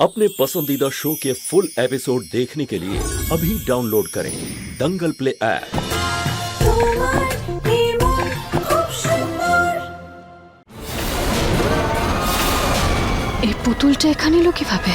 अपने पसंदीदा शो के फुल एपिसोड देखने के लिए अभी डाउनलोड करें दंगल प्ले ऐप তোমার নির্মল খুব সুন্দর এই পুতুলটা এখানে এলো কিভাবে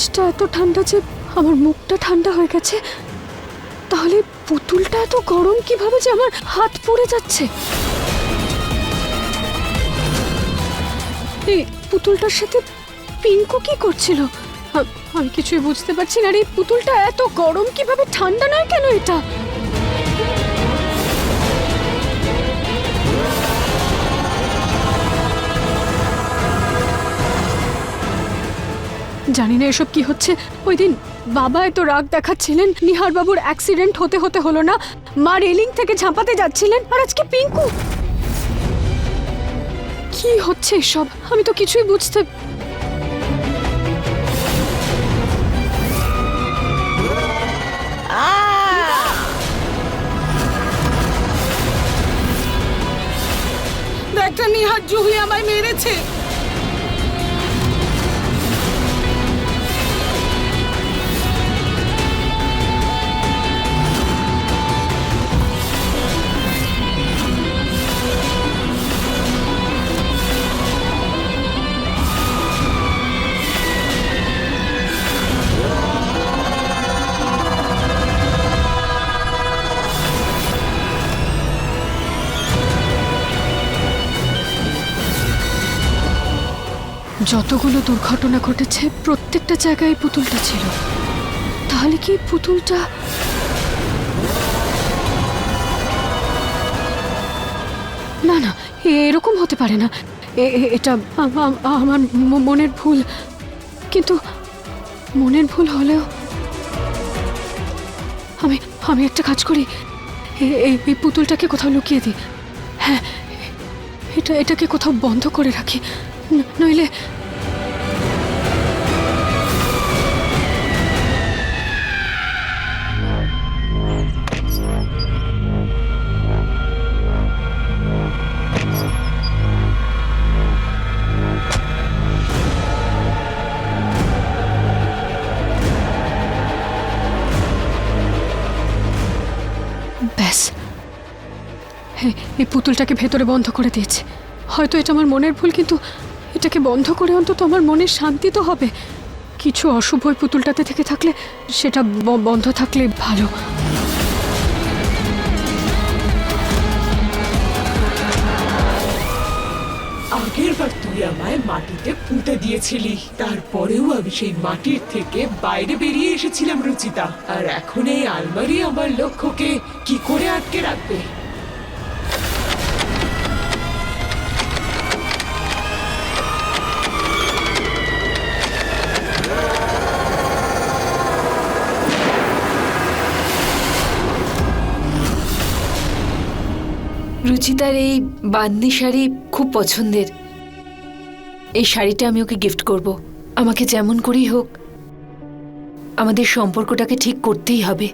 ফ্রিজটা এত ঠান্ডা যে আমার মুখটা ঠান্ডা হয়ে গেছে। তাহলে পুতুলটা এত গরম কীভাবে যে আমার হাত পড়ে যাচ্ছে? এই পুতুলটার সাথে পিঙ্কু কি করছিল? আমি কিছুই বুঝতে পারছি না রে পুতুলটা এত গরম কীভাবে, ঠান্ডা নয় কেন এটা? জানি না এসব কি হচ্ছে। ওই দিন বাবা এত রাগ দেখাচ্ছিলেন নিহার বাবুর অ্যাক্সিডেন্ট হতে হতে হলো না। মা রেলিং থেকে ঝাঁপাতে যাচ্ছিলেন, আর আজকে পিঙ্কু। কি হচ্ছে এসব? আমি তো কিছুই বুঝতে একটা নিহার জুহি আমায় মেরেছে। যতগুলো দুর্ঘটনা ঘটেছে, প্রত্যেকটা জায়গায় পুতুলটা ছিল। তাহলে কি পুতুলটা না না এরকম হতে পারে না। এটা আমার মনের ভুল। কিন্তু মনের ভুল হলেও আমি আমি একটা কাজ করি। এই এই পুতুলটাকে কোথাও লুকিয়ে দিই। হ্যাঁ এটা, এটাকে কোথাও বন্ধ করে রাখি। নইলে এই পুতুলটাকে ভেতরে বন্ধ করে দিয়েছে। হয়তো এটা আমার মনের ভুল, কিন্তু এটাকে বন্ধ করে অন্তত আমার মনের শান্তি তো হবে। কিছু অশুভ ওই পুতুলটাতে থেকে থাকলে সেটা বন্ধ থাকলে ভালো। আগের বার তুই আমায় মাটিতে পুঁতে দিয়েছিলি। তারপরেও আমি সেই মাটির থেকে বাইরে বেরিয়ে এসেছিলাম, রুচিতা। আর এখন এই আলমারি আমার লক্ষ্যকে কি করে আটকে রাখবে? রুচিতার এই বান্দি শাড়ি খুব পছন্দের। এই শাড়িটা আমি ওকে গিফট করব। আমাকে যেমন করেই হোক, আমাদের সম্পর্কটাকে ঠিক করতেই হবে।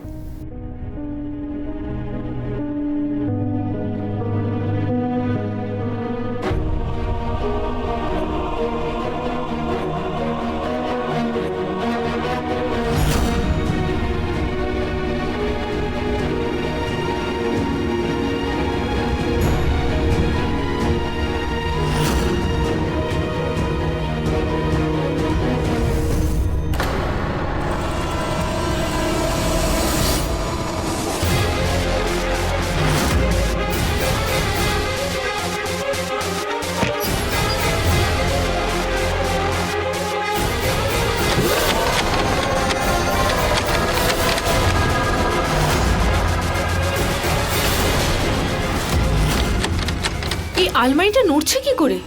আলমারিটা নড়ছে কি করে?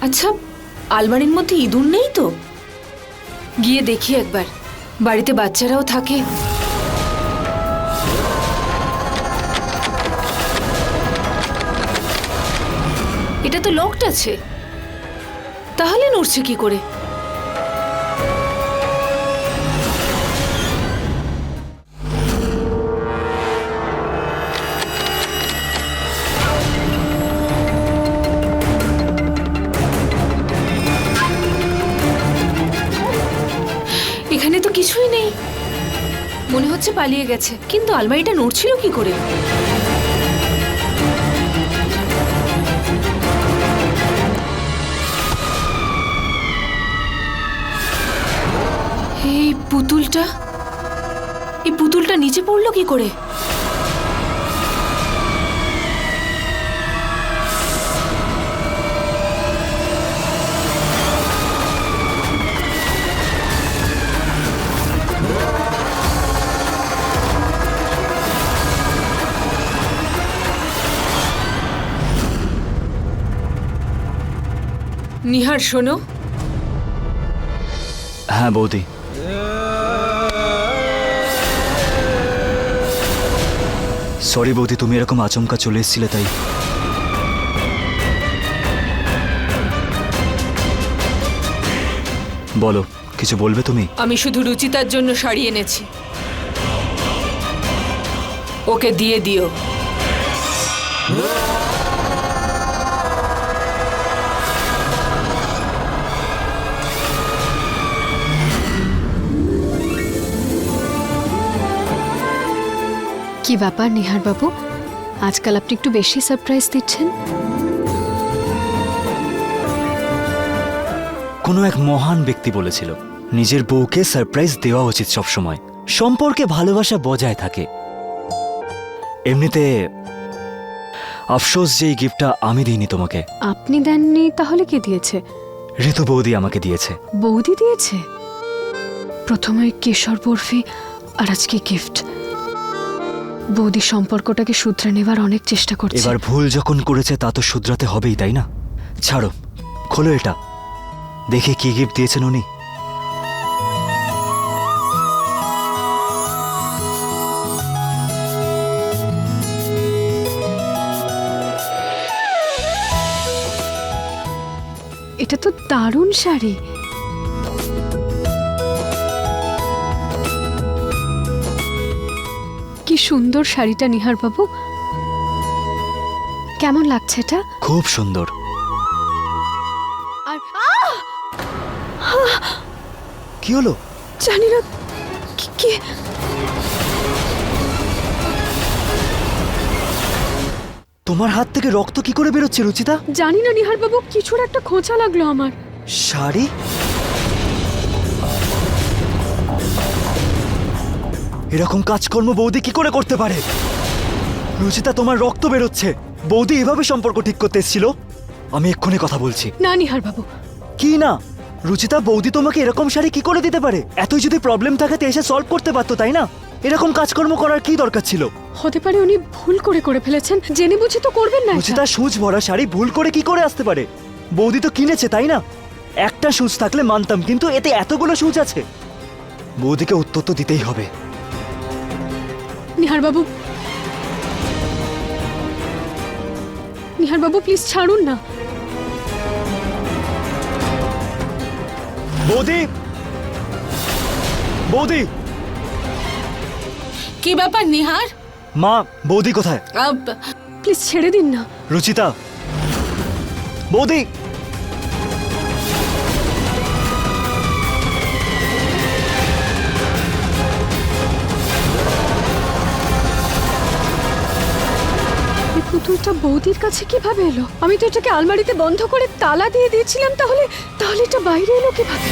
আচ্ছা আলমারির মধ্যে ইঁদুর নেই তো? গিয়ে দেখি একবার, বাড়িতে বাচ্চারাও থাকে। এটা তো লকড আছে। তাহলে নড়ছে কি করে? পালিয়ে গেছে। কিন্তু আলমারিটা নড়ছিল কি করে? এই পুতুলটা? এই পুতুলটা নিচে পড়ল কি করে? নিহার শোনো। হ্যাঁ বৌদি। সরি বৌদি তুমি এরকম আচমকা চলে এসেছিলে তাই। বলো কিছু বলবে তুমি? আমি শুধু রুচিতার জন্য শাড়ি এনেছি। ওকে দিয়ে দিও। কি ব্যাপার নিহার বাবু আজকাল আপনি একটু বেশি সারপ্রাইজ দিচ্ছেন। কোনো এক মহান ব্যক্তি বলেছিল নিজের বউকে সারপ্রাইজ দেওয়া উচিত সবসময়। সম্পর্কে ভালোবাসা বজায় থাকে। এমনিতে আফসোস যে এই গিফটটা আমি দিইনি তোমাকে। আপনি দেননি তাহলে কে দিয়েছে? ঋতু বৌদি আমাকে দিয়েছে। বৌদি দিয়েছে? প্রথমে কেশর বরফি আর আজকে গিফট বৌদি সম্পর্কটাকে শুধরে নেবার অনেক চেষ্টা করছে। এবার ভুল যখন করেছে তা তো শুধরাতে হবেই তাই না? ছাড়ো খোলো এটা। দেখে কি গিফট দিয়েছেন উনি। এটা তো দারুণ শাড়ি। কি সুন্দর শাড়িটা নিহার বাবু কেমন লাগছে এটা? খুব সুন্দর। আর কি হলো? জানি না। কি- কি? তোমার হাত থেকে রক্ত কি করে বেরোচ্ছে রুচিতা? জানি না নিহার বাবু কিছুর একটা খোঁচা লাগল আমার। শাড়ি? এরকম কাজকর্ম বৌদি কি করে করতে পারে? রুচিতা তোমার রক্ত বেরোচ্ছে। বৌদি এভাবে সম্পর্ক ঠিক করতে এসেছিল? আমি এক্ষুনি কথা বলছি। না নিহার বাবু। কি না? রুচিতা বৌদি তোমাকে এরকম শাড়ি কি করে দিতে পারে? এতই যদি প্রবলেম থাকে তো এসে সলভ করতে পারতো তাই না? এরকম কাজকর্ম করার কি দরকার ছিল? হতে পারে উনি ভুল করে করে ফেলেছেন। জেনে বুঝে তো করবেন না রুচিতা সুচ ভরা শাড়ি ভুল করে কি করে আসতে পারে? বৌদি তো কিনেছে তাই না? একটা সুচ থাকলে মানতাম কিন্তু এতে এতগুলো সুচ আছে। বৌদিকে উত্তর তো দিতেই হবে। নিহার বাবু নিহার বাবু প্লিজ ছাড়ুন না। বৌদি! বৌদি! কি ব্যাপার নিহার? মা বৌদি কোথায়? প্লিজ ছেড়ে দিন না। রুচিতা! বৌদি! পুতুলটা বৌদির কাছে কীভাবে এলো? আমি তো এটাকে আলমারিতে বন্ধ করে তালা দিয়ে দিয়েছিলাম তাহলে তাহলে এটা বাইরে এলো কীভাবে?